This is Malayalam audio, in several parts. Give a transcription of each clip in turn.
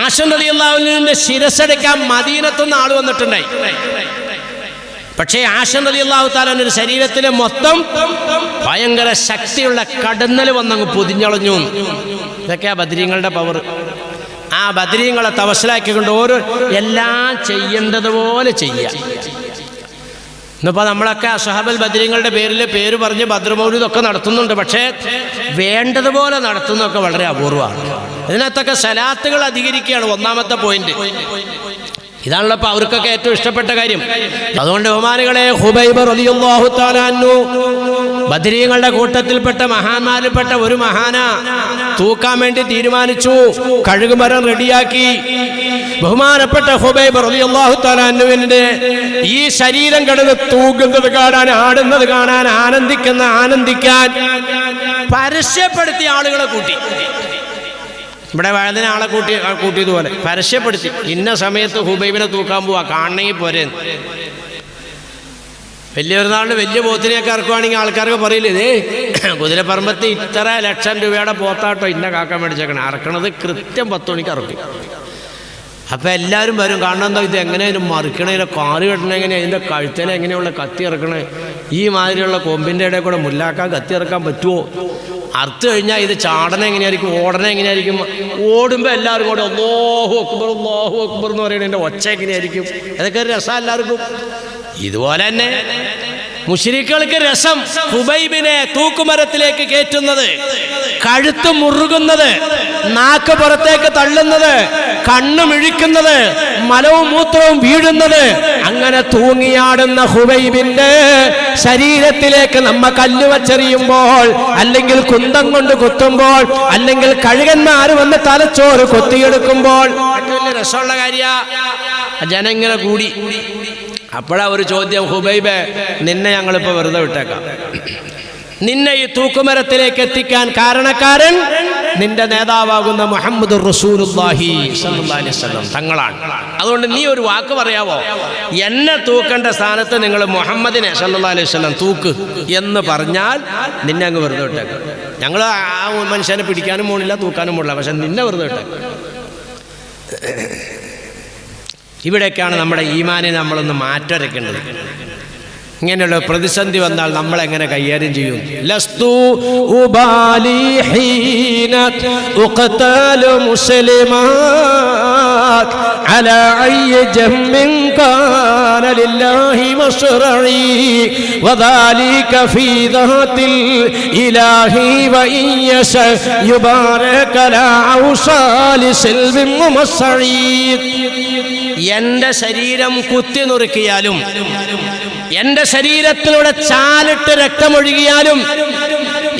ആശം റളിയല്ലാഹുവിന്റെ ശിരസ്സെടുക്കാൻ മദീനത്തുനിന്ന് ആൾ വന്നിട്ടുണ്ടായി. പക്ഷേ ആശം റളിയല്ലാഹു താലാന്റെ ശരീരത്തിലെ മൊത്തം ഭയങ്കര ശക്തിയുള്ള കടന്നൽ വന്നങ്ങ് പൊതിഞ്ഞളഞ്ഞു. ഇതൊക്കെയാ ബദ്രീങ്ങളുടെ പവർ ആ ബദ്രീങ്ങളെ തവശലാക്കിക്കൊണ്ട് ഓരോ എല്ലാം ചെയ്യേണ്ടതുപോലെ ചെയ്യുക ഇന്നിപ്പോൾ നമ്മളൊക്കെ അഷഹബൽ ബദ്രീങ്ങളുടെ പേരിൽ പേര് പറഞ്ഞ് ഭദ്രമൗലിതൊക്കെ നടത്തുന്നുണ്ട്. പക്ഷേ വേണ്ടതുപോലെ നടത്തുന്നതൊക്കെ വളരെ അപൂർവമാണ്. ഇതിനകത്തൊക്കെ സലാത്തുകൾ അധികരിക്കുകയാണ് ഒന്നാമത്തെ പോയിന്റ് ഇതാണല്ലോ ഇപ്പൊ അവർക്കൊക്കെ ഏറ്റവും ഇഷ്ടപ്പെട്ട കാര്യം. അതുകൊണ്ട് ബഹുമാനികളെ ഹുബൈബർ അൻഹു ബദരീങ്ങളുടെ കൂട്ടത്തിൽപ്പെട്ട മഹാന്മാരിൽപ്പെട്ട ഒരു മഹാന തൂക്കാൻ വേണ്ടി തീരുമാനിച്ചു. കഴുകുമരം റെഡിയാക്കി ബഹുമാനപ്പെട്ട ഹുബൈബ് റളിയല്ലാഹു അൻഹുവിന്റെ ഈ ശരീരം കിടന്ന് തൂകുന്നത് കാണാൻ ആടുന്നത് കാണാൻ ആനന്ദിക്കുന്ന ആനന്ദിക്കാൻ പരസ്യപ്പെടുത്തിയ ആളുകളെ കൂട്ടി. ഇവിടെ വഴുതിനെ ആളെ കൂട്ടി കൂട്ടിയതുപോലെ പരസ്യപ്പെടുത്തി. ഇന്ന സമയത്ത് ഹുബൈബിനെ തൂക്കാൻ പോവാ കാണണമെങ്കിൽ പോരെ. വലിയ പെരുന്നാളിന് വലിയ പോത്തിനെയൊക്കെ ഇറക്കുവാണെങ്കിൽ ആൾക്കാർക്ക് പറയില്ലേ ഇതേ കുതിരപ്പറമ്പത്ത് ഇത്ര ലക്ഷം രൂപയുടെ പോത്താട്ടോ ഇന്ന കാക്കാൻ മേടിച്ചേക്കണം. അറക്കണത് കൃത്യം പത്ത് മണിക്ക് ഇറക്കി അപ്പം എല്ലാവരും വരും. കാരണം എന്താ ഇത് എങ്ങനെയായാലും മറിക്കണേ? ഇതിന്റെ കാറ് കെട്ടണേ എങ്ങനെ ഇതിന്റെ കഴുത്തേനെ എങ്ങനെയുള്ള കത്തി ഇറക്കണേ? ഈ മാതിരിയുള്ള കൊമ്പിന്റെ ഇടയിൽ കൂടെ മുല്ലാക്കാൻ കത്തി ഇറക്കാൻ പറ്റുമോ അറുത്ത് കഴിഞ്ഞാൽ ഇത് ചാടന എങ്ങനെയായിരിക്കും? ഓടന എങ്ങനെയായിരിക്കും? ഓടുമ്പോൾ എല്ലാവരും കൂടെ അള്ളാഹു അക്ബർ അള്ളാഹു അക്ബർ എന്ന് പറയുന്നതിന്റെ ഒച്ച എങ്ങനെയായിരിക്കും? അതൊക്കെ രസം എല്ലാവർക്കും. ഇതുപോലെ തന്നെ മുഷിരിക്കൾക്ക് രസം ഹുബൈബിനെ തൂക്കുമരത്തിലേക്ക് കയറ്റുന്നത്. കഴുത്ത് മുറുകുന്നത് നാക്ക് പുറത്തേക്ക് തള്ളുന്നത് കണ്ണു മിഴിക്കുന്നത് മലവും മൂത്രവും വീഴുന്നത്. അങ്ങനെ തൂങ്ങിയാടുന്ന ഹുബൈബിന്റെ ശരീരത്തിലേക്ക് നമ്മ കല്ല് വച്ചെറിയുമ്പോൾ അല്ലെങ്കിൽ കുന്തം കൊണ്ട് കുത്തുമ്പോൾ അല്ലെങ്കിൽ കഴുകന്മാര് വന്ന് തലച്ചോറ് കൊത്തിയെടുക്കുമ്പോൾ. രസമുള്ള കാര്യ ജനങ്ങനെ കൂടി. അപ്പോഴാ ഒരു ചോദ്യം ഹുബൈബെ നിന്നെ ഞങ്ങളിപ്പോ വെറുതെ വിട്ടേക്കാം. നിന്നെ ഈ തൂക്കുമരത്തിലേക്ക് എത്തിക്കാൻ കാരണക്കാരൻ നിന്റെ നേതാവാകുന്ന മുഹമ്മദ് തങ്ങളാണ്. അതുകൊണ്ട് നീ ഒരു വാക്ക് പറയാവോ? എന്നെ തൂക്കേണ്ട സ്ഥാനത്ത് നിങ്ങൾ മുഹമ്മദിനെ സല്ലാ അലൈഹി വസല്ലം തൂക്ക് എന്ന് പറഞ്ഞാൽ നിന്നെ അങ്ങ് വെറുതെ വിട്ടേക്കാം. ഞങ്ങൾ ആ മനുഷ്യനെ പിടിക്കാനും പോണില്ല തൂക്കാനും പോണില്ല പക്ഷെ നിന്നെ വെറുതെ വിട്ടേക്കാം. ഇവിടേക്കാണ് നമ്മുടെ ഈമാനെ നമ്മളൊന്ന് മാറ്റരയ്ക്കേണ്ടത് ഇങ്ങനെയുള്ള പ്രതിസന്ധി വന്നാൽ നമ്മൾ എങ്ങനെ കൈകാര്യം ചെയ്യും? ലസ്തു ഉഖതാലു ലില്ലാഹി മസ്റഈ വദാലിക ഫീ ഇലാഹി ശരീരം കുത്തി നുറുക്കിയാലും എന്റെ ശരീരത്തിലൂടെ ചാലിട്ട് രക്തമൊഴുകിയാലും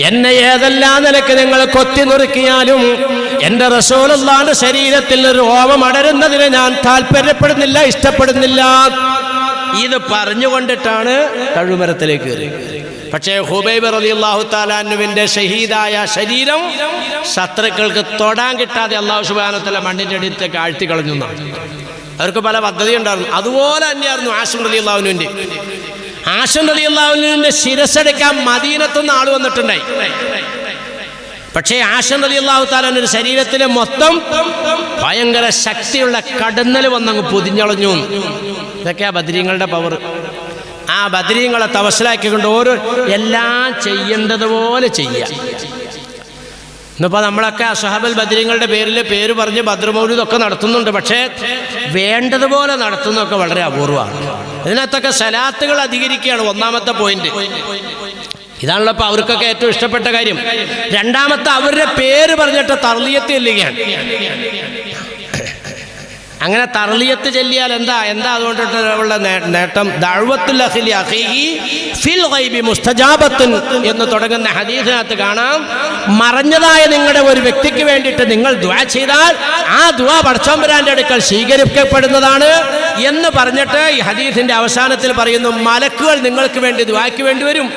എന്നെ ഏതെല്ലാം നിലയ്ക്ക് നിങ്ങൾ കൊത്തി നുറുക്കിയാലും എന്റെ റസോലുള്ളാന്റെ ശരീരത്തിൽ ഒരു ഓമം അടരുന്നതിന് ഞാൻ താല്പര്യപ്പെടുന്നില്ല ഇഷ്ടപ്പെടുന്നില്ല. ഇത് പറഞ്ഞുകൊണ്ടിട്ടാണ് കഴുമരത്തിലേക്ക് പക്ഷേ ഹുബൈബ് അള്ളാഹു താലാനുവിന്റെ ഷഹീദായ ശരീരം ശത്രുക്കൾക്ക് തൊടാൻ കിട്ടാതെ അള്ളാഹു സുബാനത്തിലെ മണ്ണിന്റെ അടുത്തേക്ക് ആഴ്ത്തി കളഞ്ഞു അവർക്ക് പല പദ്ധതി ഉണ്ടായിരുന്നു. അതുപോലെ തന്നെയായിരുന്നു ആശം റലി അള്ളാഹുവിന്റെ ആശം റലി അള്ളാഹുവിന്റെ ശിരസ്സെടുക്കാൻ മദീനത്തുനിന്ന് ആൾ വന്നിട്ടുണ്ടായി. പക്ഷേ ആശം റലി അള്ളാഹു താലാന്റെ ശരീരത്തിലെ മൊത്തം ഭയങ്കര ശക്തിയുള്ള കടന്നൽ വന്നങ്ങ് പൊതിഞ്ഞളഞ്ഞു. ആ ബദ്രീങ്ങളുടെ പവർ ആ ബദ്രീങ്ങളെ തവസലാക്കിക്കൊണ്ട് ഓരോ എല്ലാം ചെയ്യേണ്ടതുപോലെ ചെയ്യുക. ഇന്നിപ്പോൾ നമ്മളൊക്കെ അഷഹബൽ ബദ്രീങ്ങളുടെ പേരിൽ പേര് പറഞ്ഞ് ഭദ്രമൗലിതൊക്കെ നടത്തുന്നുണ്ട്. പക്ഷേ വേണ്ടതുപോലെ നടത്തുന്നതൊക്കെ വളരെ അപൂർവമാണ്. ഇതിനകത്തൊക്കെ സലാത്തുകൾ അധികരിക്കുകയാണ് ഒന്നാമത്തെ പോയിന്റ് ഇതാണല്ലോ ഇപ്പൊ അവർക്കൊക്കെ ഏറ്റവും ഇഷ്ടപ്പെട്ട കാര്യം. രണ്ടാമത്തെ അവരുടെ പേര് പറഞ്ഞിട്ട് തർലിയത്ത് ചെല്ലുകയാണ്. അങ്ങനെ തറളിയത്ത് ചെല്ലിയാൽ എന്താ? എന്താ അതുകൊണ്ടിട്ടുള്ള നേ- നേട്ടം? മുസ്തജാബത്തുൻ എന്ന് തുടങ്ങുന്ന ഹദീസിനകത്ത് കാണാം. മറഞ്ഞതായ നിങ്ങളുടെ ഒരു വ്യക്തിക്ക് വേണ്ടിയിട്ട് നിങ്ങൾ ദുആ ചെയ്താൽ ആ ദുആ പടച്ചോമ്പരാന്റെ അടുക്കൽ സ്വീകരിക്കപ്പെടുന്നതാണ് എന്ന് പറഞ്ഞിട്ട് ഈ ഹദീസിന്റെ അവസാനത്തിൽ പറയുന്നു മലക്കുകൾ നിങ്ങൾക്ക് വേണ്ടി ദുആക്ക് വേണ്ടി വരും.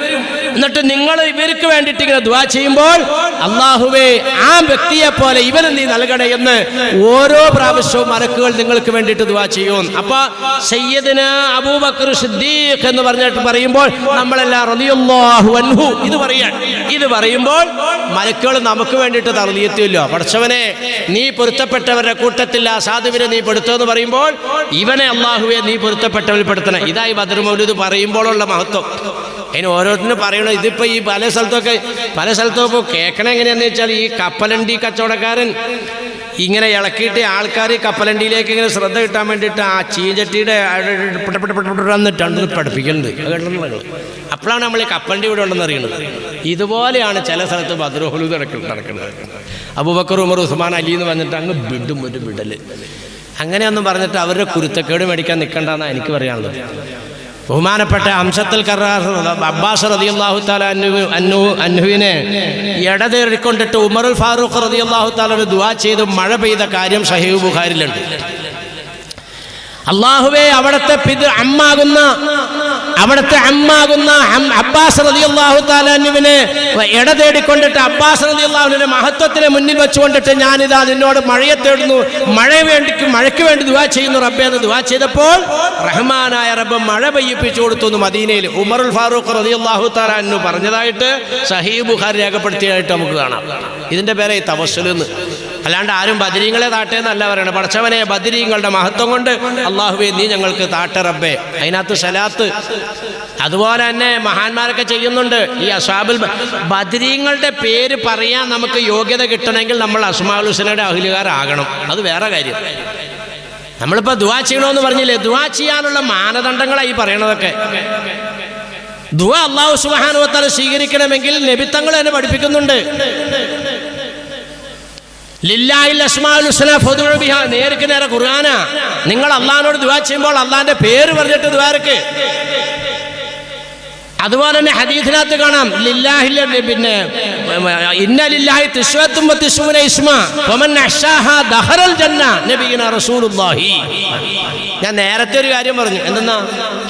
എന്നിട്ട് നിങ്ങൾ ഇവർക്ക് വേണ്ടിയിട്ട് ഇങ്ങനെ ദുവാ ചെയ്യുമ്പോൾ അള്ളാഹുവേ ആ വ്യക്തിയെ പോലെ ഇവരെ നീ നൽകണേ എന്ന് ഓരോ പ്രാവശ്യവും മലക്കുകൾ നിങ്ങൾക്ക് വേണ്ടിയിട്ട് ദുവാ ചെയ്യും അപ്പൊ സയ്യദിന് അബൂബക്കർ സിദ്ദീഖ് എന്ന് പറഞ്ഞിട്ട് പറയുമ്പോൾ നമ്മളെല്ലാം റളിയല്ലാഹു അൻഹു ഇത് പറയാൻ. ഇത് പറയുമ്പോൾ മലക്കുകൾ നമുക്ക് വേണ്ടിയിട്ട് തറന്നിയെത്തില്ലോ പഠിച്ചവനെ നീ പൊരുത്തപ്പെട്ടവരുടെ കൂട്ടത്തിൽ ആ സാധുവിനെ നീ പെടുത്തുമെന്ന് പറയുമ്പോൾ ഇവനെ അള്ളാഹുവെ നീ പൊരുത്തപ്പെട്ടവൽ പെടുത്തണം. ഇതായി ബദർ ഇത് പറയുമ്പോഴുള്ള മഹത്വം. അതിന് ഓരോരുത്തരും പറയണം ഇതിപ്പോൾ ഈ പല സ്ഥലത്തൊക്കെ പല സ്ഥലത്തും ഇപ്പോൾ കേൾക്കണ എങ്ങനെയാണെന്ന് വെച്ചാൽ ഈ കപ്പലണ്ടി കച്ചവടക്കാരൻ. ഇങ്ങനെ ഇളക്കിയിട്ട് ആൾക്കാർ കപ്പലണ്ടിയിലേക്ക് ഇങ്ങനെ ശ്രദ്ധ കിട്ടാൻ വേണ്ടിയിട്ട് ആ ചീഞ്ചട്ടിയുടെ എന്നിട്ടാണ് പഠിപ്പിക്കുന്നത്? അപ്പോഴാണ് നമ്മൾ ഈ കപ്പലണ്ടി ഇവിടെ ഉണ്ടെന്ന് അറിയുന്നത്. ഇതുപോലെയാണ് ചില സ്ഥലത്ത് ബദ്രോഹലു നടക്കുന്നത്. അബുബക്കർ ഉമർ ഉസ്മാൻ അലി എന്ന് പറഞ്ഞിട്ട് അങ്ങ് വിടും ഒരു വിടൽ അങ്ങനെയൊന്നും പറഞ്ഞിട്ട് അവരുടെ കുരുത്തക്കേട് മേടിക്കാൻ നിൽക്കണ്ടെന്നാണ് എനിക്ക് പറയാനുള്ളത്. ബഹുമാനപ്പെട്ട അംശത്തിൽ കറാർ അബ്ബാസ് റതിയല്ലാഹു താല അന്നു അന്നു അന്നുവിനെ ഇടതേറിക്കൊണ്ടിട്ട് ഉമറുൽ ഫാറൂഖ് റതിയല്ലാഹു താല ദുവാ ചെയ്ത് മഴ പെയ്ത കാര്യം ഷഹീബ് ബുഖാരിലുണ്ട് അള്ളാഹുവെ അവിടുത്തെ പിതൃ അമ്മാകുന്ന അവിടുത്തെ അമ്മാകുന്ന അബ്ബാസ് റതി അള്ളാഹു താലാനുവിനെ ഇട തേടിക്കൊണ്ടിട്ട് അബ്ബാസ് റതി അള്ളാഹുവിന്റെ മഹത്വത്തിനെ മുന്നിൽ വെച്ചുകൊണ്ടിട്ട് ഞാനിതാ നിന്നോട് മഴയെ തേടുന്നു. മഴ വേണ്ടി മഴയ്ക്ക് വേണ്ടി ദുവാ ചെയ്യുന്നു റബ്ബെ എന്ന് ദുവാ ചെയ്തപ്പോൾ റഹ്മാനായ റബ്ബ് മഴ പെയ്യിപ്പിച്ചു കൊടുത്തു മദീനയിൽ ഉമറുൽ ഫാറൂഖ് റതി അള്ളാഹു താലാനു പറഞ്ഞതായിട്ട് സഹീബ് ബുഖാരി രേഖപ്പെടുത്തിയതായിട്ട് നമുക്ക് കാണാം. ഇതിന്റെ പേരെ തവസ്സുൽ എന്ന്. അല്ലാണ്ട് ആരും ബദരീങ്ങളെ താട്ടേന്നല്ല പറയണത് പടച്ചവനെ ബദരീങ്ങളുടെ മഹത്വം കൊണ്ട് അള്ളാഹുബേ നീ ഞങ്ങൾക്ക് താട്ട റബ്ബേ. അതിനകത്ത് സലാത്ത്. അതുപോലെ തന്നെ മഹാന്മാരൊക്കെ ചെയ്യുന്നുണ്ട്. ഈ അസാബുൽ ബദരീങ്ങളുടെ പേര് പറയാൻ നമുക്ക് യോഗ്യത കിട്ടണമെങ്കിൽ നമ്മൾ അസ്മാൽ ഹുസനയുടെ അഹിലുകാരാകണം അത് വേറെ കാര്യം. നമ്മളിപ്പോൾ ദുവാ ചെയ്യണമെന്ന് പറഞ്ഞില്ലേ? ദുവാ ചെയ്യാനുള്ള മാനദണ്ഡങ്ങളായി പറയണതൊക്കെ. ദുവാ അള്ളാഹു സുബാനുവത്താൽ സ്വീകരിക്കണമെങ്കിൽ നബിത്തങ്ങൾ തന്നെ പഠിപ്പിക്കുന്നുണ്ട്. നേർക്ക് നേരെ ഖുർആാന. നിങ്ങൾ അള്ളാഹിനോട് ദുവാ ചെയ്യുമ്പോൾ അള്ളാഹിന്റെ പേര് പറഞ്ഞിട്ട് ദുവാർക്ക് അതുപോലെ തന്നെ ഹദീസിനകത്ത് കാണാം ലില്ലാഹില്ല പിന്നെ ഇന്ന ലില്ലാഹി തിസ്വത്തും തിസ്വന ഇസ്മ. ഫമൻ അഷാഹ ദഹറൽ ജന്ന നബിയുന റസൂലുള്ളാഹി. ഞാൻ നേരത്തെ ഒരു കാര്യം പറഞ്ഞു. എന്തെന്നാ?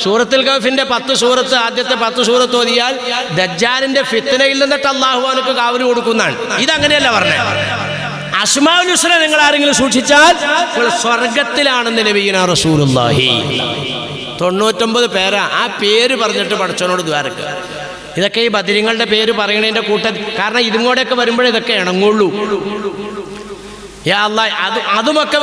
സൂറത്തുൽ കഫിന്റെ പത്ത് സൂറത്ത് ആദ്യത്തെ പത്ത് സൂറത്ത് ഓതിയാൽ ദജ്ജാലിന്റെ ഫിത്തനയിൽ നിന്നിട്ട് അള്ളാഹു അവനക്ക് കൊടുക്കുന്നതാണ്. ഇതങ്ങനെയല്ല പറഞ്ഞത് അസ്മാഉൽ ഹുസ്ന നിങ്ങൾ ആരെങ്കിലും സൂക്ഷിച്ചാൽ നിങ്ങൾ സ്വർഗത്തിലാണെന്ന് നബീന റസൂലുള്ളാഹി. തൊണ്ണൂറ്റൊമ്പത് പേരാ. ആ പേര് പറഞ്ഞിട്ട് പഠിച്ചവനോട് ദ്വാരക്ക് ഇതൊക്കെ ഈ ബദിരിങ്ങളുടെ പേര് പറയണതിന്റെ കൂട്ട കാരണം ഇതും കൂടെയൊക്കെ വരുമ്പോഴേ ഇതൊക്കെ ഇണങ്ങുള്ളൂ. അല്ലാ, അത് അതുമൊക്കെ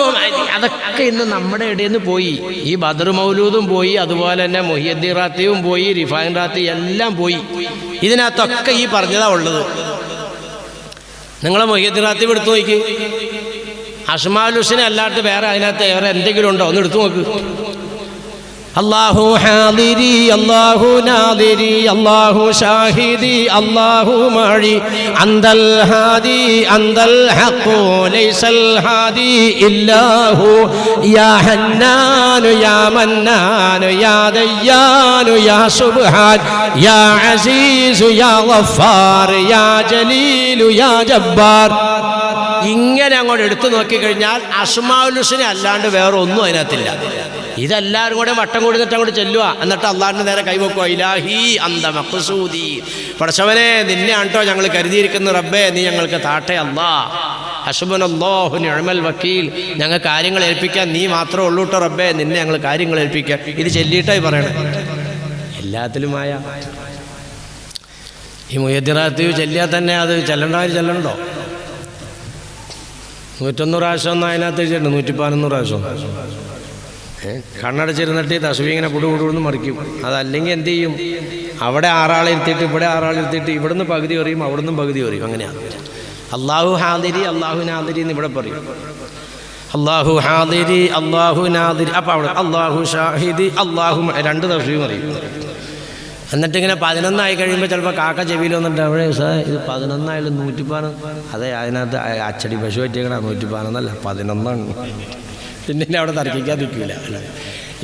അതൊക്കെ ഇന്ന് നമ്മുടെ ഇടയിൽ നിന്ന് പോയി. ഈ ബദർ മൗലൂദും പോയി അതുപോലെ തന്നെ മൊഹിയദ്ദീ റാത്തിയും പോയി റിഫാൻ റാത്തി എല്ലാം പോയി. ഇതിനകത്തൊക്കെ ഈ പറഞ്ഞതാ ഉള്ളത്. നിങ്ങളെ മൊയ്യത്തിനകത്ത് എടുത്തു നോക്കി. അഷ്മാലുസിനെ അല്ലാണ്ട് വേറെ അതിനകത്ത് വേറെ എന്തെങ്കിലും ഉണ്ടോ? ഒന്ന് എടുത്തു നോക്ക്. അള്ളാഹു ഹാദിരി അള്ളാഹു നാദിരി അള്ളാഹു ഷാഹിദി അള്ളാഹു മഴി. അന്തൽ ഹാദി അന്തൽ ഹഖു ലൈസൽ ഹാദി ഇല്ലാഹു. യാ ഹന്നാനു യാ മന്നാനു യാ ദയ്യാനു യാ സുബ്ഹാൻ യാ അസീസു യാ ഗഫാർ യാ ജലീലു യാ ജബ്ബാർ. ഇങ്ങനെ അങ്ങോട്ട് എടുത്തു നോക്കിക്കഴിഞ്ഞാൽ അസ്മാഉൽ ഹുസ്ന അല്ലാണ്ട് വേറെ ഒന്നും അതിനകത്തില്ല. ഇതെല്ലാവരും കൂടെ വട്ടം കൂടുന്നിട്ട് അങ്ങോട്ട് ചെല്ലുക എന്നിട്ട് അള്ളാഹിന്റെ നേരെ കൈവക്കുക ഇലാഹി അന്ത മഖ്സൂദി. പടച്ചവനെ നിന്നെ ആണ്ടോ ഞങ്ങൾ കരുതിയിരിക്കുന്ന റബ്ബേ നീ ഞങ്ങൾക്ക് താട്ടെ അള്ളാ. ഹസുബനല്ലാഹു നിഅമൽ വക്കീൽ. ഞങ്ങൾ കാര്യങ്ങൾ ഏൽപ്പിക്കാൻ നീ മാത്രമേ ഉള്ളൂ കേട്ടോ റബ്ബേ. നിന്നെ ഞങ്ങൾ കാര്യങ്ങൾ ഏൽപ്പിക്കാൻ. ഇത് ചെല്ലിയിട്ടായി പറയണേ. എല്ലാത്തിലുമായ ഈ മുയദ്ദിറാത്തി ചെല്ലിയാൽ തന്നെ അത് ചെല്ലണ്ടാവും ചെല്ലണ്ടോ? നൂറ്റൊന്ന് പ്രാവശ്യം ഒന്നും അതിനകത്ത് എഴുതിയിട്ടുണ്ട്. നൂറ്റി പതിനൊന്ന് പ്രാവശ്യം? കണ്ണടച്ചിരുന്നിട്ട് ഈ തസ്ബി ഇങ്ങനെ പുടു പുടുന്ന് മറിക്കും. അതല്ലെങ്കിൽ എന്ത് ചെയ്യും? അവിടെ ആറാളിരുത്തിയിട്ട് ഇവിടെ ആറാളിരുത്തിയിട്ട് ഇവിടുന്ന് പകുതി എറിയും അവിടുന്ന് പകുതി എറിയും. അങ്ങനെയാണ് അള്ളാഹു ഹാദിരി അള്ളാഹു നാദിരി എന്ന് ഇവിടെ പറയും. അള്ളാഹു ഹാദിരി അള്ളാഹു നാദിരി. അപ്പം അവിടെ അള്ളാഹു ഷാഹിദി അള്ളാഹു രണ്ട് തസ്ബിയും അറിയും. എന്നിട്ട് ഇങ്ങനെ പതിനൊന്നായി കഴിയുമ്പോൾ ചിലപ്പോൾ കാക്ക ചെവിയിൽ വന്നിട്ട് അവിടെ സാർ ഇത് പതിനൊന്നായാലും നൂറ്റി പതിനൊന്ന് അതെ അതിനകത്ത് അച്ചടി പശു പറ്റിയേക്കണ നൂറ്റി പതിനൊന്നല്ല പതിനൊന്നാണ്. പിന്നെ അവിടെ തർക്കിക്കാതിരിക്കില്ല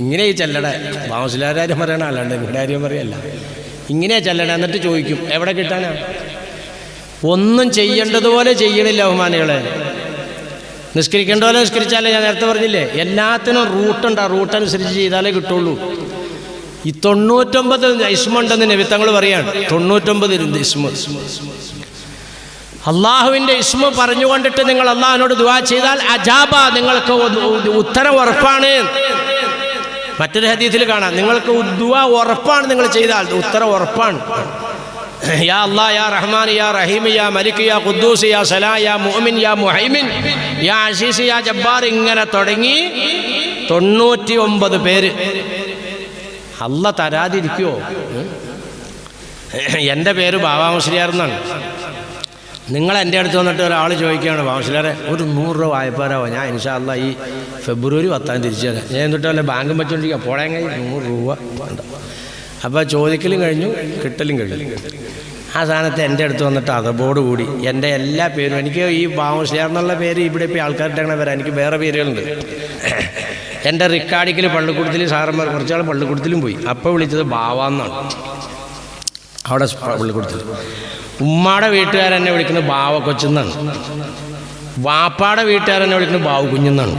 ഇങ്ങനെ ഈ ചെല്ലട ബാമസിലാരുടെ പറയണ അല്ലാണ്ട് നിങ്ങളുടെ കാര്യം പറയല്ല. ഇങ്ങനെ ചെല്ലട എന്നിട്ട് ചോദിക്കും എവിടെ കിട്ടാനാ? ഒന്നും ചെയ്യേണ്ടതുപോലെ ചെയ്യണില്ല ബഹുമാനികളെ. നിസ്കരിക്കേണ്ട പോലെ നിസ്കരിച്ചാലേ ഞാൻ നേരത്തെ പറഞ്ഞില്ലേ? എല്ലാത്തിനും റൂട്ടുണ്ട് ആ റൂട്ടനുസരിച്ച് ചെയ്താലേ കിട്ടുള്ളൂ. ഈ തൊണ്ണൂറ്റൊമ്പത് ഇസ്മുണ്ടെന്ന് തങ്ങൾ പറയാണ്. തൊണ്ണൂറ്റൊമ്പത് ഇസ്മു. അള്ളാഹുവിന്റെ ഇസ്മു പറഞ്ഞുകൊണ്ടിട്ട് നിങ്ങൾ അള്ളാഹിനോട് ദുവാ ചെയ്താൽ അജാബ നിങ്ങൾക്ക് ഉത്തരം ഉറപ്പാണ്. മറ്റൊരു ഹദീസിൽ കാണാം. നിങ്ങൾക്ക് ദുവാ ഉറപ്പാണ് നിങ്ങൾ ചെയ്താൽ ഉത്തരം ഉറപ്പാണ്. യാ അല്ലാ യാ റഹ്മാൻ യാ റഹീം യാ മലിക് യാ ഖുദ്ദൂസ് യാ സലാ യാ മുഅ്മിൻ യാ മുഹൈമിൻ യാ അസീസ് യാ ജബ്ബാർ ഇങ്ങനെ തുടങ്ങി തൊണ്ണൂറ്റി ഒമ്പത് പേര്. അല്ല തരാതിരിക്കുമോ എന്റെ പേര് ബാബാ മുസ്ലിയാർ എന്നാണ്. നിങ്ങൾ എന്റെ അടുത്ത് വന്നിട്ട് ഒരാൾ ചോദിക്കുകയാണ് ബാബുശ്ശേരെ ഒരു നൂറ് രൂപ വായ്പാരാവോ? ഞാൻ ഇൻഷാ അല്ലാ ഈ ഫെബ്രുവരി പത്താം തിരിച്ചു തരാം ഞാൻ എന്നിട്ട് വല്ല ബാങ്കും വെച്ചുകൊണ്ടിരിക്കുക പോളെങ്കിൽ നൂറ് രൂപ വേണ്ട. അപ്പോൾ ചോദിക്കലും കഴിഞ്ഞു കിട്ടലും കഴിഞ്ഞു. ആ സാധനത്തെ എന്റെ അടുത്ത് വന്നിട്ട് അതബോട് കൂടി. എന്റെ എല്ലാ പേരും എനിക്ക് ഈ ബാബുശ്ശേർ എന്നുള്ള പേര് ഇവിടെ ഇപ്പോൾ ആൾക്കാരുടെ അങ്ങനെ വരാം എനിക്ക് വേറെ പേരുകളുണ്ട്. എന്റെ റിക്കാർഡിക്കൽ പള്ളിക്കൂടത്തിൽ സാറന്മാർ കുറച്ചാൾ പള്ളിക്കൂടത്തിലും പോയി. അപ്പോൾ വിളിച്ചത് ബാവാന്നാണ്. അവിടെ പള്ളിക്കൂടത്തിൽ ഉമ്മാടെ വീട്ടുകാരെന്നെ വിളിക്കുന്നത് ബാവ കൊച്ചെന്നാണ്. വാപ്പാടെ വീട്ടുകാരെന്നെ വിളിക്കുന്നത് ബാവു കുഞ്ഞെന്നാണ്.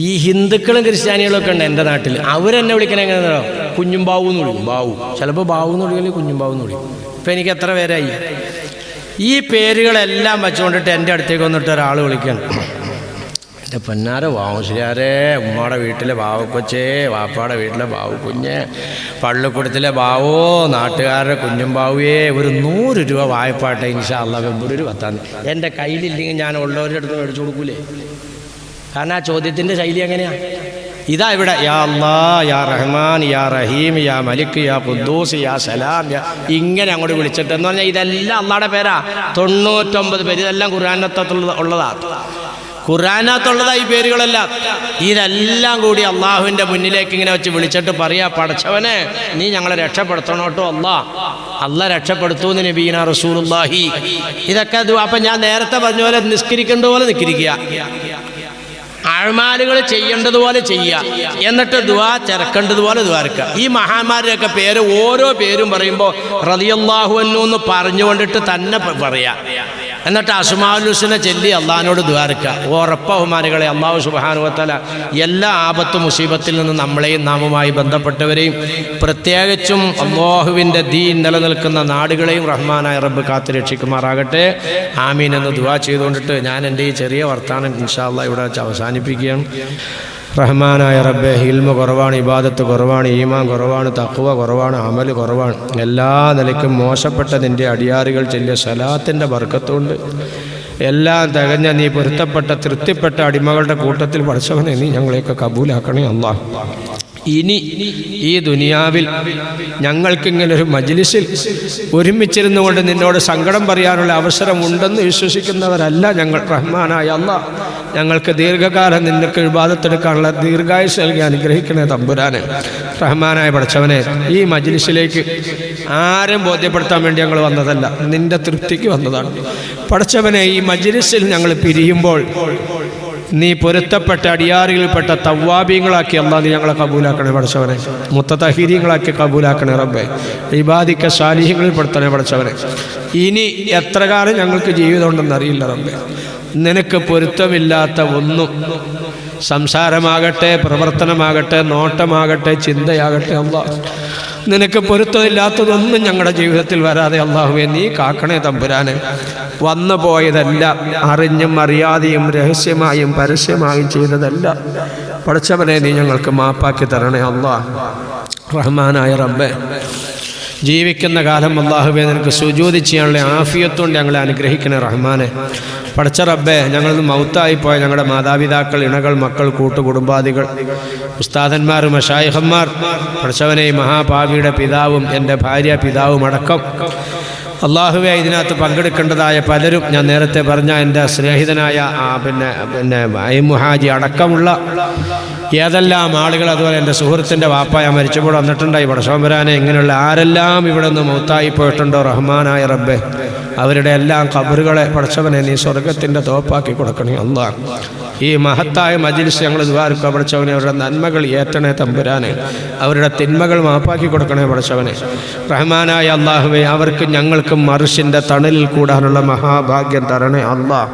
ഈ ഹിന്ദുക്കളും ക്രിസ്ത്യാനികളും ഒക്കെ ഉണ്ട് എന്റെ നാട്ടിൽ. അവരെന്നെ വിളിക്കണ എങ്ങനെയാണോ കുഞ്ഞും ബാവു എന്ന് വിളിക്കും. ബാവു. ചിലപ്പോൾ ബാവു എന്ന് വിളിക്കുന്നത് കുഞ്ഞും ബാവു എന്ന് വിളിക്കും. ഇപ്പം എനിക്ക് എത്ര പേരായി? ഈ പേരുകളെല്ലാം വെച്ചുകൊണ്ടിട്ട് എന്റെ അടുത്തേക്ക് വന്നിട്ട് ഒരാൾ വിളിക്കണം. എന്റെ പൊന്നാര വാമശ്ശേരിയാരെ ഉമ്മയുടെ വീട്ടിലെ ബാവക്കൊച്ചേ വാപ്പാടെ വീട്ടിലെ ബാവു കുഞ്ഞ് പള്ളിക്കൂടത്തിലെ ബാവോ നാട്ടുകാരുടെ കുഞ്ഞും ബാവുവേ ഒരു നൂറ് രൂപ വായ്പാട്ടെ ഇൻഷാ അല്ല ഫെബ്രുവരി പത്താം തീയതി. എന്റെ കയ്യിലില്ലെങ്കിൽ ഞാൻ ഉള്ളവരുടെ അടുത്ത് മേടിച്ചു കൊടുക്കൂലേ? കാരണം ആ ചോദ്യത്തിന്റെ ശൈലി എങ്ങനെയാണ് ഇതാ ഇവിടെ യാ അല്ലാ യാ റഹ്മാൻ യാ റഹീം യാ മലിക് യാ ഖുദ്ദൂസ് യാ സലാം യാ ഇങ്ങനെ അങ്ങോട്ട് വിളിച്ചിട്ട് എന്ന് പറഞ്ഞാൽ ഇതെല്ലാം അള്ളാടെ പേരാ. തൊണ്ണൂറ്റൊമ്പത് പേര് ഇതെല്ലാം ഖുർആാനത്തുള്ള ഉള്ളതാ. ഖുർആാനകത്തുള്ളതാ ഈ പേരുകളെല്ലാം. ഇതെല്ലാം കൂടി അള്ളാഹുവിന്റെ മുന്നിലേക്ക് ഇങ്ങനെ വെച്ച് വിളിച്ചിട്ട് പറയാ പടച്ചവനെ നീ ഞങ്ങളെ രക്ഷപ്പെടുത്തണോട്ടോ അല്ലാ. അല്ല രക്ഷപ്പെടുത്തൂന്ന് നബീന റസൂലുള്ളാഹി. ഇതൊക്കെ. അപ്പം ഞാൻ നേരത്തെ പറഞ്ഞ പോലെ നിസ്കരിക്കേണ്ട പോലെ നിസ്കരിക്കുക. ആഴ്മാലുകൾ ചെയ്യേണ്ടതുപോലെ ചെയ്യുക. എന്നിട്ട് ദുവാ ചെറുക്കേണ്ടതുപോലെ ദ്വാരക്കുക ഈ മഹാന്മാരുടെയൊക്കെ പേര് ഓരോ പേരും പറയുമ്പോൾ റതിയല്ലാഹു എന്ന് പറഞ്ഞുകൊണ്ടിട്ട് തന്നെ പറയാ. എന്നിട്ട് അസുമാലുസിനെ ചെല്ലി അള്ളഹാനോട് ദ്വാരക്കുക ഉറപ്പ ബഹുമാനികളെ അള്ളാഹു സുബാനുവത്തല എല്ലാ ആപത്ത് മുസീബത്തിൽ നിന്ന് നമ്മളെയും നാമുമായി ബന്ധപ്പെട്ടവരെയും പ്രത്യേകിച്ചും അള്ളാഹുവിന്റെ ദീൻ നിലനിൽക്കുന്ന നാടുകളെയും റഹ്മാനായ റബ്ബ് കാത്തു രക്ഷിക്കുമാറാകട്ടെ. ആമീൻ എന്ന് ദുവാ ചെയ്തുകൊണ്ടിട്ട് ഞാൻ എന്റെ ഈ ചെറിയ വർത്താനം ഇൻഷാല്ല ഇവിടെ വെച്ച് അവസാനിപ്പിക്കുകയാണ്. റഹ്മാനായ റബ്ബെ ഹിൽമ കുറവാണ് ഇബാദത്ത് കുറവാണ് ഈമാൻ കുറവാണ് തക്കുവ കുറവാണ് അമൽ കുറവാണ്. എല്ലാ നിലയ്ക്കും മോശപ്പെട്ട നിന്റെ അടിയാറുകൾ ചെല്ലിയ സലാത്തിന്റെ ബർക്കത്തുണ്ട്. എല്ലാം തികഞ്ഞ നീ പൊരുത്തപ്പെട്ട തൃപ്തിപ്പെട്ട അടിമകളുടെ കൂട്ടത്തിൽ പഠിച്ചവനെ നീ ഞങ്ങളെയൊക്കെ കബൂലാക്കണേ അള്ളാ ഇനി ഈ ദുനിയാവിൽ ഞങ്ങൾക്കിങ്ങനെ ഒരു മജ്ലിസിൽ ഒരുമിച്ചിരുന്നു കൊണ്ട് നിന്നോട് സങ്കടം പറയാനുള്ള അവസരം ഉണ്ടെന്ന് വിശ്വസിക്കുന്നവരല്ല ഞങ്ങൾ റഹ്മാനായ അല്ല. ഞങ്ങൾക്ക് ദീർഘകാലം നിനക്ക് വിവാദത്തെടുക്കാനുള്ള ദീർഘായുസ് നൽകി അനുഗ്രഹിക്കണേ തമ്പുരാന്. റഹ്മാനായ പഠിച്ചവനെ ഈ മജ്ലിസിലേക്ക് ആരും ബോധ്യപ്പെടുത്താൻ വേണ്ടി ഞങ്ങൾ വന്നതല്ല. നിന്റെ തൃപ്തിക്ക് വന്നതാണ്. പഠിച്ചവനെ ഈ മജ്ലിസിൽ ഞങ്ങൾ പിരിയുമ്പോൾ നീ പൊരുത്തപ്പെട്ട അടിയാറുകളിൽപ്പെട്ട തവ്വാബീങ്ങളാക്കി അല്ലാ നീ ഞങ്ങളെ കബൂലാക്കണേ പഠിച്ചവനെ മുത്തതഹീര്യങ്ങളാക്കി കബൂലാക്കണേ റബ്ബെ. ഇബാദിക്ക സാലിഹ്യങ്ങളിൽ പെടുത്തണേ പഠിച്ചവനെ ഇനി എത്ര കാലം ഞങ്ങൾക്ക് ജീവിതമുണ്ടെന്ന് അറിയില്ല റബ്ബെ. നിനക്ക് പൊരുത്തമില്ലാത്ത ഒന്നും. സംസാരമാകട്ടെ പ്രവർത്തനമാകട്ടെ നോട്ടമാകട്ടെ ചിന്തയാകട്ടെ അള്ളാഹു നിനക്ക് പൊരുത്തമില്ലാത്തതൊന്നും ഞങ്ങളുടെ ജീവിതത്തിൽ വരാതെ അള്ളാഹുവെ നീ കാക്കണേ തമ്പുരാനെ. വന്നു പോയതല്ല അറിഞ്ഞും അറിയാതെയും രഹസ്യമായും പരസ്യമായും ചെയ്തതല്ല. പഠിച്ചവനെ നീ ഞങ്ങൾക്ക് മാപ്പാക്കി തരണേ അള്ളാഹ് റഹ്മാനായ റബ്ബെ. ജീവിക്കുന്ന കാലം അള്ളാഹുബെ നിനക്ക് സുജൂതി ചെയ്യാനുള്ള ആഫിയത്തുകൊണ്ട് ഞങ്ങളെ അനുഗ്രഹിക്കണേ റഹ്മാനെ. പഠിച്ച റബ്ബെ ഞങ്ങൾ മൗത്തായിപ്പോയ ഞങ്ങളുടെ മാതാപിതാക്കൾ ഇണകൾ മക്കൾ കൂട്ടുകുടുംബാദികൾ ഉസ്താദന്മാർ മഷായിഹന്മാർ പഠിച്ചവനെ മഹാഭാവിയുടെ പിതാവും എന്റെ ഭാര്യ പിതാവും അടക്കം. അള്ളാഹുവെ ഇതിനകത്ത് പങ്കെടുക്കേണ്ടതായ പലരും ഞാൻ നേരത്തെ പറഞ്ഞ എന്റെ സ്നേഹിതനായ പിന്നെ പിന്നെ മുഹാജി അടക്കമുള്ള ഏതെല്ലാം ആളുകൾ അതുപോലെ എന്റെ സുഹൃത്തിന്റെ വാപ്പായ മരിച്ചപ്പോൾ വന്നിട്ടുണ്ടായി. പടശോമ്പരാനെ ഇങ്ങനെയുള്ള ആരെല്ലാം ഇവിടെ നിന്ന് മൗത്തായി പോയിട്ടുണ്ടോ? റഹ്മാനായ റബ്ബെ അവരുടെ എല്ലാം കബറുകളെ പടച്ചവനെ നീ സ്വർഗത്തിന്റെ തോപ്പാക്കി കൊടുക്കണേ. അന്താ ഈ മഹത്തായ മജിൽസ് ഞങ്ങൾ ദ്വാരക്ക പഠിച്ചവനെ അവരുടെ നന്മകൾ ഏറ്റണേ തമ്പുരാനെ. അവരുടെ തിന്മകൾ മാപ്പാക്കി കൊടുക്കണേ പഠിച്ചവനെ റഹ്മാനായ അള്ളാഹുവെ അവർക്ക് ഞങ്ങൾക്കും മറിഷിന്റെ തണലിൽ കൂടാനുള്ള മഹാഭാഗ്യം തരണേ. അള്ളാ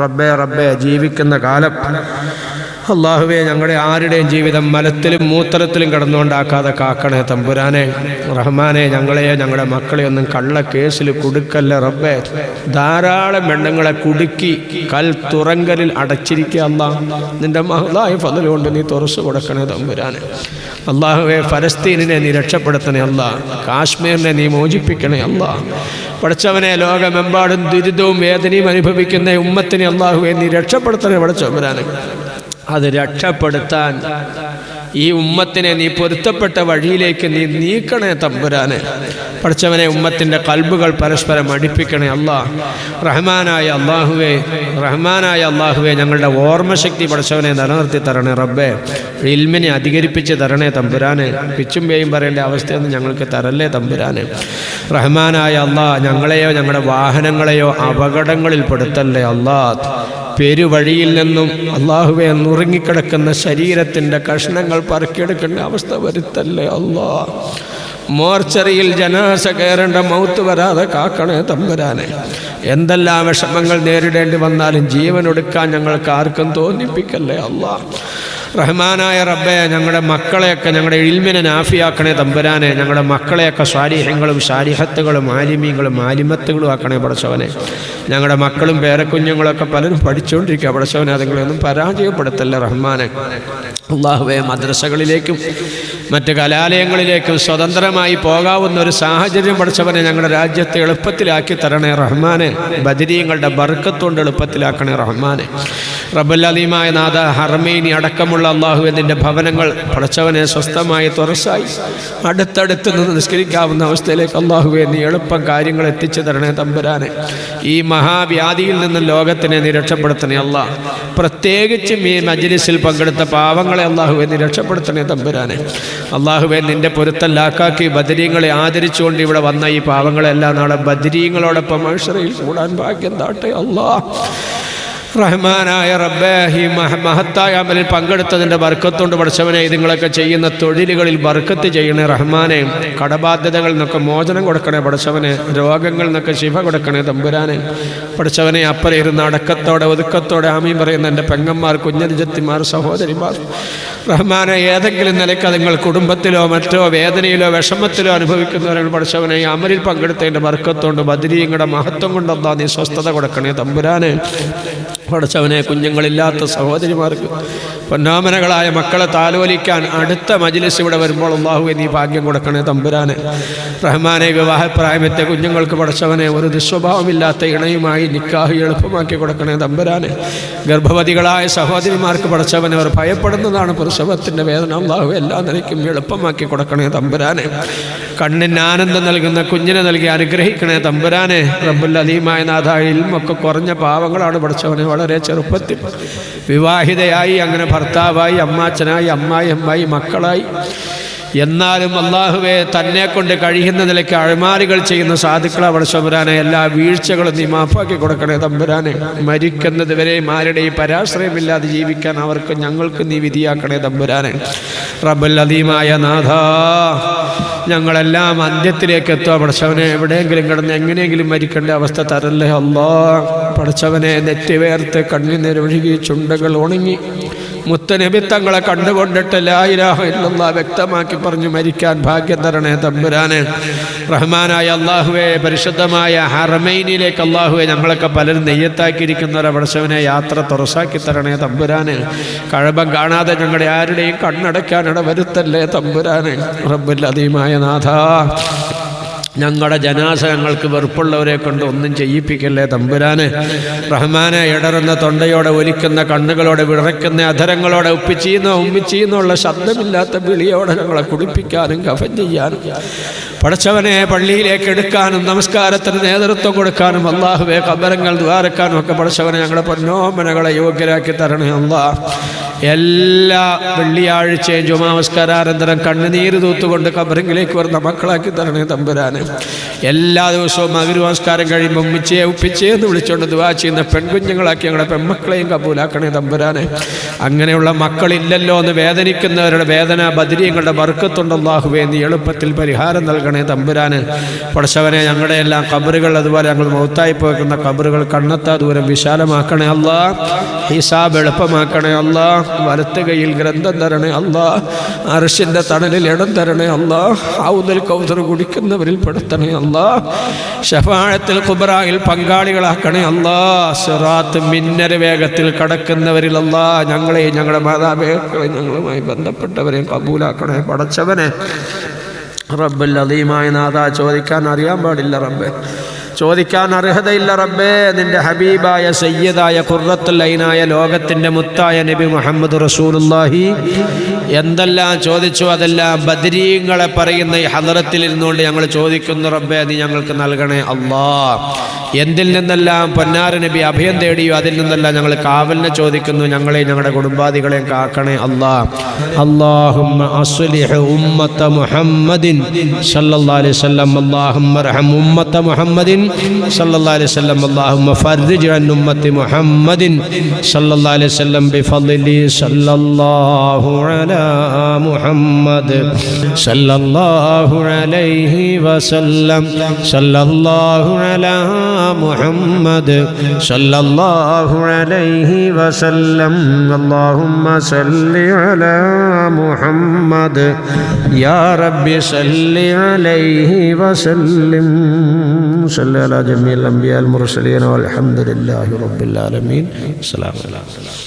റബ്ബെ റബ്ബെ ജീവിക്കുന്ന കാലം അള്ളാഹുവെ ഞങ്ങളുടെ ആരുടെയും ജീവിതം മലത്തിലും മൂത്രത്തിലും കടന്നുകൊണ്ടാക്കാതെ കാക്കണേ തമ്പുരാനെ റഹ്മാനെ ഞങ്ങളെയോ ഞങ്ങളുടെ മക്കളെ ഒന്നും കള്ള കേസിൽ കുടുക്കല്ല റബ്ബേ. ധാരാളം പെണ്ണുങ്ങളെ കുടുക്കി കൽ തുറങ്കലിൽ അടച്ചിരിക്കുക അല്ല നിന്റെ മഹതായ ഫതിലുകൊണ്ട് നീ തുറച്ചു കൊടുക്കണേ തമ്പുരാനെ. അള്ളാഹുവെ ഫലസ്തീനിനെ നീ രക്ഷപ്പെടുത്തണേ അല്ല കാശ്മീരിനെ നീ മോചിപ്പിക്കണേ അല്ല പഠിച്ചവനെ ലോകമെമ്പാടും ദുരിതവും വേദനയും അനുഭവിക്കുന്ന ഉമ്മത്തിനെ അള്ളാഹുവെ നീ രക്ഷപ്പെടുത്തണേ പഠിച്ചവരാനെ അത് രക്ഷപ്പെടുത്താൻ ഈ ഉമ്മത്തിനെ നീ പൊരുത്തപ്പെട്ട വഴിയിലേക്ക് നീ നീക്കണേ തമ്പുരാനെ. പഠിച്ചവനെ ഉമ്മത്തിന്റെ കൽബുകൾ പരസ്പരം അടുപ്പിക്കണേ അല്ലാ. റഹ്മാനായ അള്ളാഹുവെ റഹ്മാനായ അള്ളാഹുവെ ഞങ്ങളുടെ ഓർമ്മശക്തി പഠിച്ചവനെ നിലനിർത്തി തരണേ റബ്ബേ. ഇൽമിനെ അധികരിപ്പിച്ച് തരണേ തമ്പുരാനെ. പിച്ചും പേയും പറയേണ്ട അവസ്ഥയൊന്നും ഞങ്ങൾക്ക് തരല്ലേ തമ്പുരാനെ. റഹ്മാനായ അള്ളാ ഞങ്ങളെയോ ഞങ്ങളുടെ വാഹനങ്ങളെയോ അപകടങ്ങളിൽ പെടുത്തല്ലേ അല്ലാ. പെരുവഴിയിൽ നിന്നും അള്ളാഹുവെ നുറുങ്ങിക്കിടക്കുന്ന ശരീരത്തിന്റെ കഷ്ണങ്ങൾ പറക്കിയെടുക്കേണ്ട അവസ്ഥ വരുത്തല്ലേ അള്ളാ? മോർച്ചറിയിൽ ജനാസ കയറേണ്ട മൗത്ത് വരാതെ കാക്കണേ തമ്പുരാനെ. എന്തെല്ലാം വിഷമങ്ങൾ നേരിടേണ്ടി വന്നാലും ജീവൻ ജീവനൊടുക്കാൻ ഞങ്ങൾക്ക് ആർക്കും തോന്നിപ്പിക്കല്ലേ അള്ളാ? റഹ്മാനായ റബ്ബെ ഞങ്ങളുടെ മക്കളെയൊക്കെ ഞങ്ങളുടെ ഇൽമിനെ നാഫിയാക്കണേ തമ്പുരാനെ. ഞങ്ങളുടെ മക്കളെയൊക്കെ സ്വാരിഹ്യങ്ങളും ശാരിഹത്തുകളും ആലിമീങ്ങളും ആലിമത്തുകളും ആക്കണേ പടച്ചവനെ. ഞങ്ങളുടെ മക്കളും പേരക്കുഞ്ഞുങ്ങളൊക്കെ പലരും പഠിച്ചുകൊണ്ടിരിക്കുക പടച്ചവനെ അതുങ്ങളെയൊന്നും പരാജയപ്പെടുത്തല്ല റഹ്മാനെ. അള്ളാഹുവെ മദ്രസകളിലേക്കും മറ്റ് കലാലയങ്ങളിലേക്കും സ്വതന്ത്രമായി പോകാവുന്ന ഒരു സാഹചര്യം പഠിച്ചവനെ ഞങ്ങളുടെ രാജ്യത്തെ എളുപ്പത്തിലാക്കി തരണേ റഹ്മാനെ. ബദരീങ്ങളുടെ ബർക്കത്തുകൊണ്ട് എളുപ്പത്തിലാക്കണേ റഹ്മാനെ. റബ്ബല്ലീമായ നാഥ ഹർമീനി അടക്കമുള്ള അള്ളാഹുവിന്റെ ഭവനങ്ങൾ പഠിച്ചവനെ സ്വസ്ഥമായി തുറസായി. അടുത്തടുത്ത് നിന്ന് നിസ്കരിക്കാവുന്ന അവസ്ഥയിലേക്ക് അള്ളാഹുവെ നീ എളുപ്പം കാര്യങ്ങൾ എത്തിച്ചു തരണേ തമ്പുരാനെ. ഈ മഹാവ്യാധിയിൽ നിന്ന് ലോകത്തിനെ നീ രക്ഷപ്പെടുത്തണേ അല്ല പ്രത്യേകിച്ചും ഈ മജ്ലിസിൽ പങ്കെടുത്ത പാവങ്ങളെ അള്ളാഹുവെ നീ രക്ഷപ്പെടുത്തണേ തമ്പുരാനെ. അള്ളാഹുവെ നിന്റെ പൊരുത്തല്ലാക്കാക്കി ബദരീങ്ങളെ ആദരിച്ചുകൊണ്ട് ഇവിടെ വന്ന ഈ പാവങ്ങളെല്ലാം നാളെ ബദരീങ്ങളോടൊപ്പം മനുഷ്യരയിൽ കൂടാൻ ഭാഗ്യം താട്ടെ അല്ലാ റഹ്മാനായ റബ്ബേ ഈ മഹ മഹത്തായ അമലിൽ പങ്കെടുത്തതിന്റെ ബർക്കത്തുകൊണ്ട് പഠിച്ചവനെ ഇതുങ്ങളൊക്കെ ചെയ്യുന്ന തൊഴിലുകളിൽ ബർക്കത്ത് ചെയ്യണേ റഹ്മാനെ. കടബാധ്യതകളിൽ നിന്നൊക്കെ മോചനം കൊടുക്കണേ പഠിച്ചവനെ. രോഗങ്ങളിൽ നിന്നൊക്കെ ശിവ കൊടുക്കണേ തമ്പുരാനെ. പഠിച്ചവനെ അപ്പുറം ഇരുന്ന് അടക്കത്തോടെ ഒതുക്കത്തോടെ ആമീം പറയുന്ന എന്റെ പെങ്ങന്മാർ കുഞ്ഞനുജത്തിമാർ സഹോദരിമാർ. റഹ്മാനെ ഏതെങ്കിലും നിലയ്ക്ക് അതുങ്ങൾ കുടുംബത്തിലോ മറ്റോ വേദനയിലോ വിഷമത്തിലോ അനുഭവിക്കുന്നവരാണ് പഠിച്ചവനെ. അമലിൽ പങ്കെടുത്തതിന്റെ ബർക്കത്തോണ്ട്. ബദരീങ്ങളുടെ മഹത്വം കൊണ്ടൊന്നാ നീ സ്വസ്ഥത കൊടുക്കണേ തമ്പുരാനെ. പഠിച്ചവനെ കുഞ്ഞുങ്ങളില്ലാത്ത സഹോദരിമാർക്ക് പൊന്നാമനകളായ മക്കളെ താലോലിക്കാൻ അടുത്ത മജിലിസ് ഇവിടെ വരുമ്പോൾ അള്ളാഹു നീ ഭാഗ്യം കൊടുക്കണേ തമ്പുരാനെ. റഹ്മാനെ വിവാഹപ്രായമത്തെ കുഞ്ഞുങ്ങൾക്ക് പഠിച്ചവനെ ഒരു ദുസ്വഭാവമില്ലാത്ത ഇണയുമായി നിക്കാഹ് എളുപ്പമാക്കി കൊടുക്കണേ തമ്പുരാനെ. ഗർഭവതികളായ സഹോദരിമാർക്ക് പഠിച്ചവനെ അവർ ഭയപ്പെടുന്നതാണ് പ്രസവത്തിന്റെ വേദന. അള്ളാഹു എല്ലാ നിലയ്ക്കും എളുപ്പമാക്കി കൊടുക്കണേ തമ്പുരാനെ. കണ്ണിന് ആനന്ദം നൽകുന്ന കുഞ്ഞിനെ നൽകി അനുഗ്രഹിക്കണേ തമ്പുരാനെ. റബ്ബുൽ അലീമായ നാഥ ഒക്കെ കുറഞ്ഞ പാവങ്ങളാണ് പഠിച്ചവനെ വളരെ ചെറുപ്പത്തിൽ. വിവാഹിതയായി അങ്ങനെ ഭർത്താവായി അമ്മാച്ചനായി അമ്മായി അമ്മായി മക്കളായി. എന്നാലും അള്ളാഹുവെ തന്നെ കൊണ്ട് കഴിയുന്ന നിലയ്ക്ക് അഴിമാറികൾ ചെയ്യുന്ന സാധുക്കളെ ശബരാനെ എല്ലാ വീഴ്ചകളും നീ മാഫാക്കി കൊടുക്കണേ തമ്പുരാനെ. മരിക്കുന്നത് വരെ ആരുടെയും പരാശ്രയമില്ലാതെ ജീവിക്കാൻ അവർക്ക് ഞങ്ങൾക്ക് നീ വിധിയാക്കണേ തമ്പുരാനെ. റബ്ബൽ അദീമായ നാഥ. ഞങ്ങളെല്ലാം അന്ത്യത്തിലേക്ക് എത്തുക പഠിച്ചവനെ എവിടെയെങ്കിലും കിടന്ന് എങ്ങനെയെങ്കിലും മരിക്കേണ്ട അവസ്ഥ തരല്ലേ? അല്ലാ പഠിച്ചവനെ നെറ്റിവേർത്ത് കണ്ണിനൊഴുകി ചുണ്ടകൾ ഉണങ്ങി മുത്തനബി തങ്ങളെ കണ്ടുകൊണ്ടിട്ട് ലായിരാഹില്ല വ്യക്തമാക്കി പറഞ്ഞു മരിക്കാൻ ഭാഗ്യം തരണേ തമ്പുരാന്. റഹ്മാനായ അള്ളാഹുവെ പരിശുദ്ധമായ ഹറമൈനിലേക്ക് അള്ളാഹുവെ ഞങ്ങളൊക്കെ പലരും നെയ്യത്താക്കിയിരിക്കുന്നവരെ പഠിച്ചവനെ യാത്ര തുറസാക്കി തരണേ തമ്പുരാന്. കഴമ്പം കാണാതെ ഞങ്ങളുടെ ആരുടെയും കണ്ണടയ്ക്കാനിട വരുത്തല്ലേ തമ്പുരാന്. റബ്ബുല്ലതീമായ നാഥ. ഞങ്ങളുടെ ജനാശയങ്ങൾക്ക് വെറുപ്പുള്ളവരെ കൊണ്ട് ഒന്നും ചെയ്യിപ്പിക്കല്ലേ തമ്പുരാന്? റഹ്മാനെ ഇടറുന്ന തൊണ്ടയോടെ ഒലിക്കുന്ന കണ്ണുകളോടെ വിറയ്ക്കുന്ന അധരങ്ങളോടെ ഉപ്പിച്ചീന്നോ ഉമ്മിച്ചീന്നുള്ള ശബ്ദമില്ലാത്ത വിളിയോടെ ഞങ്ങളെ കുടിപ്പിക്കാനും കഫൻ ചെയ്യാനും. പഠിച്ചവനെ പള്ളിയിലേക്ക് എടുക്കാനും നമസ്കാരത്തിന് നേതൃത്വം കൊടുക്കാനും അള്ളാഹുവെ കബരങ്ങൾ ദ്വാരക്കാനും ഒക്കെ പഠിച്ചവനെ ഞങ്ങളുടെ പൊന്നോമനകളെ യോഗ്യരാക്കി തരണേ അള്ളാ എല്ലാ വെള്ളിയാഴ്ചയും ജുമാ നമസ്കാരാനന്തരം കണ്ണുനീര് തൂത്തുകൊണ്ട് കബറിങ്ങിലേക്ക് വരുന്ന മക്കളാക്കി തരണേ തമ്പുരാനെ. എല്ലാ ദിവസവും മകരു നമസ്കാരം കഴിയുമ്പോൾ ഉമ്മിച്ചയെ ഉപ്പിച്ചേ എന്ന് വിളിച്ചുകൊണ്ട് ദുവാ ചെയ്യുന്ന പെൺകുഞ്ഞുങ്ങളാക്കി ഞങ്ങളുടെ പെൺമക്കളെയും കബൂലാക്കണേ തമ്പുരാനെ. അങ്ങനെയുള്ള മക്കളില്ലല്ലോ എന്ന് വേദനിക്കുന്നവരുടെ വേദന ബദരീങ്ങളുടെ ബർക്കത്തുണ്ട് അള്ളാഹുവേ നീ എളുപ്പത്തിൽ പരിഹാരം നൽകണേ തമ്പുരാന്. പടച്ചവനെ ഞങ്ങളുടെ എല്ലാം കബറുകൾ അതുപോലെ ഞങ്ങൾ മൗത്തായി പോയിക്കുന്ന കബറുകൾ കണ്ണത്താ ദൂരം വിശാലമാക്കണേ അല്ല. ഹിസാബ് എളുപ്പമാക്കണേ അല്ല. വലത്ത് കയ്യിൽ ഗ്രന്ഥം തരണേ അല്ല. അറിഷിന്റെ തണലിൽ ഇടം തരണേ അല്ല. ഔദൽ കൗതർ കുടിക്കുന്നവരിൽ പെടുത്തണേ അല്ലാ. ഷഫാഴത്തിൽ കുബറായിൽ പങ്കാളികളാക്കണേ അല്ലാ. സിറാത്ത് മിന്നര വേഗത്തിൽ കടക്കുന്നവരിൽ അല്ലാ. ഞങ്ങളെയും ഞങ്ങളുടെ മാതാപിതാക്കളെയും ഞങ്ങളുമായി ബന്ധപ്പെട്ടവരെയും കബൂലാക്കണേ പടച്ചവനെ. റബ്ബൽ അതീമായ നാഥ ചോദിക്കാൻ അറിയാൻ പാടില്ല റബ്ബെ. ചോദിക്കാൻ അർഹതയില്ല റബ്ബേ. നിന്റെ ഹബീബായ സയ്യദായ ഐനായ ലോകത്തിന്റെ മുത്തായ നബി മുഹമ്മദ് റസൂലുല്ലാഹി എന്തെല്ലാം ചോദിച്ചു അതെല്ലാം ബദരീങ്ങളെ പറയുന്ന ഈ ഹദറത്തിൽ ഇരുന്നുകൊണ്ട് ഞങ്ങൾ ചോദിക്കുന്നു റബ്ബേ നീ ഞങ്ങൾക്ക് നൽകണേ അള്ളാ എന്തിൽ നിന്നെല്ലാം പൊന്നാര നബി അഭയം തേടിയോ അതിൽ നിന്നെല്ലാം ഞങ്ങൾ കാവലിനെ ചോദിക്കുന്നു ഞങ്ങളെ ഞങ്ങളുടെ കുടുംബാദികളെയും കാക്കണേ അള്ളാ അസ്ലിഹ് ഉമ്മത്ത മുഹമ്മദിൻ സല്ലല്ലാഹി അലൈഹി വസല്ലം. റഹം ഉമ്മത്ത മുഹമ്മദിൻ സല്ലല്ലാഹു അലൈഹി വസല്ലം അല്ലാഹുമ്മ ഫർരിജ് അൻ ഉമ്മത്തി മുഹമ്മദിൻ സല്ലല്ലാഹു അലൈഹി വസല്ലം ബിഫദ്ലി സല്ലല്ലാഹു അലാ മുഹമ്മദ് സല്ലല്ലാഹു അലൈഹി വസല്ലം സല്ലല്ലാഹു അലാ മുഹമ്മദ് സല്ലല്ലാഹു അലൈഹി വസല്ലം അല്ലാഹുമ്മ സല്ലി അലാ മുഹമ്മദ് യാ റബ്ബി സല്ലി അലൈഹി വസല്ലം സല്ല صل على جميع الأنبياء المرسلين والحمد لله رب العالمين السلام عليكم